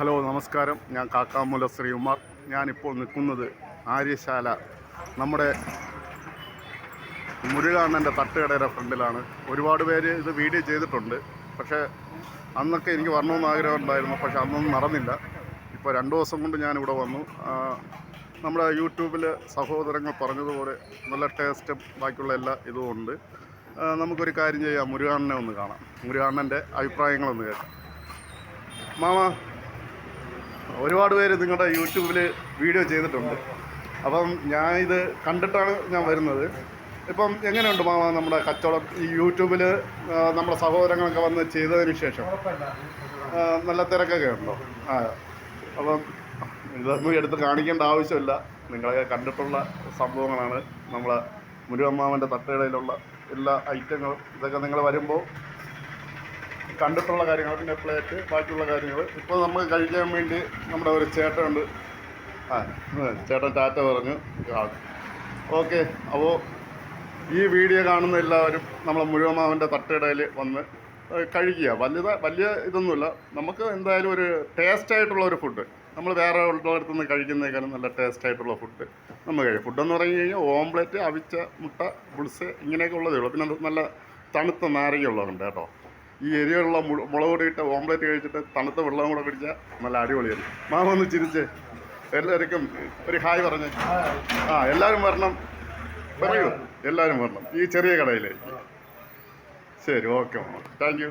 Hello നമസ്കാരം. ഞാൻ കാക്കാമൂല ശ്രീകുമാർ ഞാനിപ്പോൾ നിൽക്കുന്നത് ആര്യശാല നമ്മുടെ മുരുകാണ്ണന്റെ തട്ടുകടയുടെ ഫ്രണ്ടിലാണ്. ഒരുപാട് പേര് ഇത് വീഡിയോ ചെയ്തിട്ടുണ്ട്. പക്ഷേ അന്നൊക്കെ എനിക്ക് വരണമെന്ന് ആഗ്രഹം ഉണ്ടായിരുന്നു. പക്ഷേ അന്നൊന്നും നടന്നില്ല. ഇപ്പോൾ രണ്ട് ദിവസം കൊണ്ട് ഞാനിവിടെ വന്നു. നമ്മുടെ യൂട്യൂബിൽ സഹോദരങ്ങൾ പറഞ്ഞതുപോലെ നല്ല ടേസ്റ്റും ബാക്കിയുള്ള എല്ലാ ഇതും ഉണ്ട്. നമുക്കൊരു കാര്യം ചെയ്യാം. മുരുകാണ്ണനെ ഒന്ന് കാണാം. മുരുകാണ്ണന്റെ അഭിപ്രായങ്ങളൊന്ന് കേൾക്കാം. മാമ ഒരുപാട് പേര് നിങ്ങളുടെ യൂട്യൂബിൽ വീഡിയോ ചെയ്തിട്ടുണ്ട്. അപ്പം ഞാൻ ഇത് കണ്ടിട്ടാണ് ഞാൻ വരുന്നത്. ഇപ്പം എങ്ങനെയുണ്ട് മാമ നമ്മുടെ കച്ചവടം? ഈ യൂട്യൂബിൽ നമ്മുടെ സഹോദരങ്ങളൊക്കെ വന്ന് ചെയ്തതിന് ശേഷം. നല്ല തിരക്കൊക്കെ ഉണ്ടോ? ആ അപ്പം ഇതൊന്നും എടുത്ത് കാണിക്കേണ്ട ആവശ്യമില്ല. നിങ്ങളൊക്കെ കണ്ടിട്ടുള്ള സംഭവങ്ങളാണ് നമ്മളെ മുരുകമ്മാവന്റെ തട്ടുകടയിലുള്ള എല്ലാ ഐറ്റങ്ങളും. ഇതൊക്കെ നിങ്ങൾ വരുമ്പോൾ കണ്ടിട്ടുള്ള കാര്യങ്ങൾ പിന്നെ പ്ലേറ്റ് ബാക്കിയുള്ള കാര്യങ്ങൾ. ഇപ്പോൾ നമുക്ക് കഴിക്കാൻ വേണ്ടി നമ്മുടെ ഒരു ചേട്ടനുണ്ട്. ആ ചേട്ടൻ ടാറ്റ പറഞ്ഞു. ഓക്കെ. അപ്പോൾ ഈ വീഡിയോ കാണുന്ന എല്ലാവരും നമ്മളെ മുഴുവമാവന്റെ തട്ടയിടയിൽ വന്ന് കഴിക്കുക. വലിയ വലിയ ഇതൊന്നുമില്ല. നമുക്ക് എന്തായാലും ഒരു ടേസ്റ്റ് ആയിട്ടുള്ള ഒരു ഫുഡ് നമ്മൾ വേറെ ഉള്ളിടത്തു നിന്ന് കഴിക്കുന്നതിനേക്കാളും നല്ല ടേസ്റ്റ് ആയിട്ടുള്ള ഫുഡ് നമ്മൾ കഴിക്കും. ഫുഡെന്ന് പറഞ്ഞു കഴിഞ്ഞാൽ ഓംലെറ്റ് അവിച്ച മുട്ട പുളിസ് ഇങ്ങനെയൊക്കെ ഉള്ളതേ ഉള്ളൂ. പിന്നെ നല്ല തണുത്ത നാരങ്ങയുള്ളതുണ്ട് കേട്ടോ. ഈ എരിയുള്ള മുളക് മുളക് പൊടിയിട്ട് ഓംലെറ്റ് കഴിച്ചിട്ട് തണുത്ത വെള്ളം കൂടെ കുടിച്ചാൽ നല്ല അടിപൊളിയായിരുന്നു മാമ ഒന്ന് ചിരിച്ച്. എല്ലാവർക്കും ഒരു ഹായ് പറഞ്ഞു. ആ എല്ലാവരും വരണം. പറയൂ. എല്ലാവരും വരണം. ഈ ചെറിയ കടയിലേക്ക്. ശരി ഓക്കെ മാമ. താങ്ക്